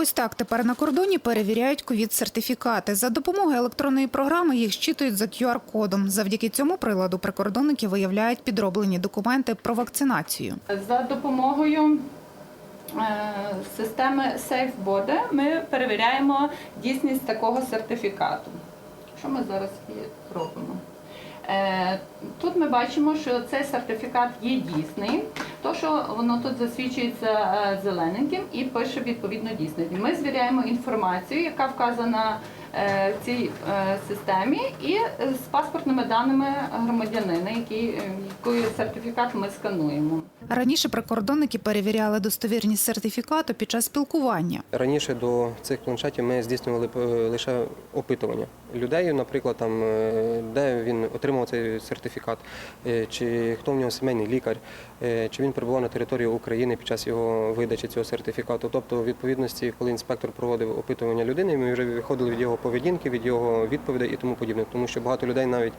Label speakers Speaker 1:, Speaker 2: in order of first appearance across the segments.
Speaker 1: Ось так тепер на кордоні перевіряють ковід-сертифікати. За допомогою електронної програми їх щитують за QR-кодом. Завдяки цьому приладу прикордонники виявляють підроблені документи про вакцинацію.
Speaker 2: За допомогою е, системи SafeBody ми перевіряємо дійсність такого сертифікату. Що ми зараз і робимо? Е, Тут ми бачимо, що цей сертифікат є дійсний, то що воно тут засвідчується е, зелененьким і пише відповідно дійсний. Ми звіряємо інформацію, яка вказана е, в цій е, системі, і з паспортними даними громадянина, який, який сертифікат ми скануємо.
Speaker 1: Раніше прикордонники перевіряли достовірність сертифікату під час спілкування.
Speaker 3: Раніше до цих планшетів ми здійснювали лише опитування людей, наприклад, там, де він отримав цей сертифікат, е, чи хто в нього сімейний лікар, е, чи він перебував на території України під час його видачі цього сертифікату. Тобто, у відповідності, коли інспектор проводив опитування людини, ми вже виходили від його поведінки, від його відповідей і тому подібне. Тому що багато людей навіть,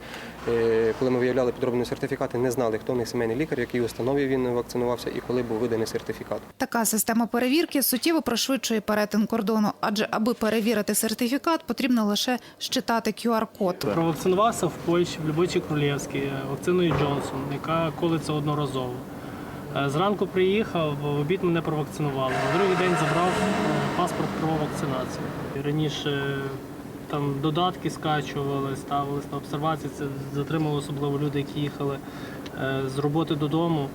Speaker 3: е, коли ми виявляли підроблені сертифікати, не знали, хто в них сімейний лікар, в якій установі він вакцинувався і коли був виданий сертифікат.
Speaker 1: Така система перевірки суттєво пришвидшує перетин кордону, адже аби перевірити сертифікат, потрібно лише щитати QR-код.
Speaker 4: Провакцинувався в Польщі, в Любичі Королівській, вакциною Джонсон, яка колиться одноразово. Е, Зранку приїхав, в обід мене провакцинували. На другий день забрав е, паспорт про вакцинацію. Раніше там додатки скачували, ставились на обсервації. Це затримали особливо люди, які їхали е, з роботи додому.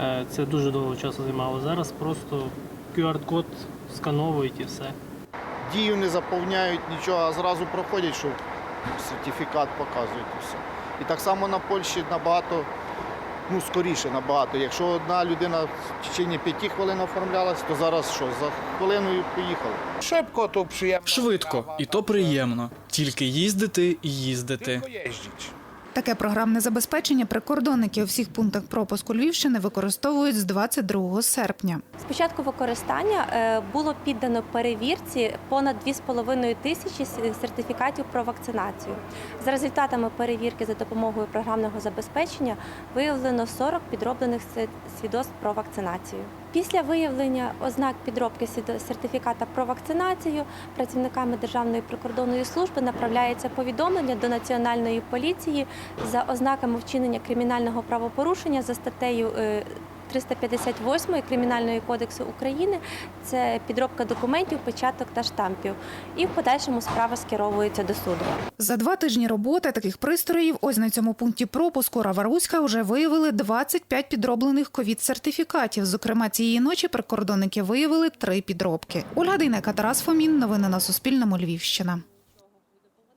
Speaker 4: Е, Це дуже довго часу займало. Зараз просто QR-код скановують і все.
Speaker 5: дію не заповняють нічого, а зразу проходять, що сертифікат показують і все. І так само на Польщі набагато, ну скоріше набагато. Якщо одна людина в течение п'яти хвилин оформлялась, то зараз що, за хвилину і поїхала.
Speaker 6: Szybko tu przyjemnie.
Speaker 7: Швидко, і то приємно. Тільки їздити і їздити.
Speaker 6: Тільки jeździć.
Speaker 1: Таке програмне забезпечення прикордонники у всіх пунктах пропуску Львівщини використовують з 22 серпня.
Speaker 8: З початку використання е, було піддано перевірці понад 2,5 тисячі сертифікатів про вакцинацію. За результатами перевірки за допомогою програмного забезпечення виявлено 40 підроблених свідоцтв про вакцинацію. Після виявлення ознак підробки сертифіката про вакцинацію працівниками Державної прикордонної служби направляється повідомлення до Національної поліції за ознаками вчинення кримінального правопорушення за статтею е, 358 Кримінального кодексу України це підробка документів, печаток та штампів. І в подальшому справа скеровується до суду.
Speaker 1: За два тижні роботи таких пристроїв ось на цьому пункті пропуску Раваруська вже виявили 25 підроблених ковід-сертифікатів. Зокрема, цієї ночі прикордонники виявили три підробки. Ольга Дейнека, Тарас Фомін. Новини на Суспільному. Львівщина.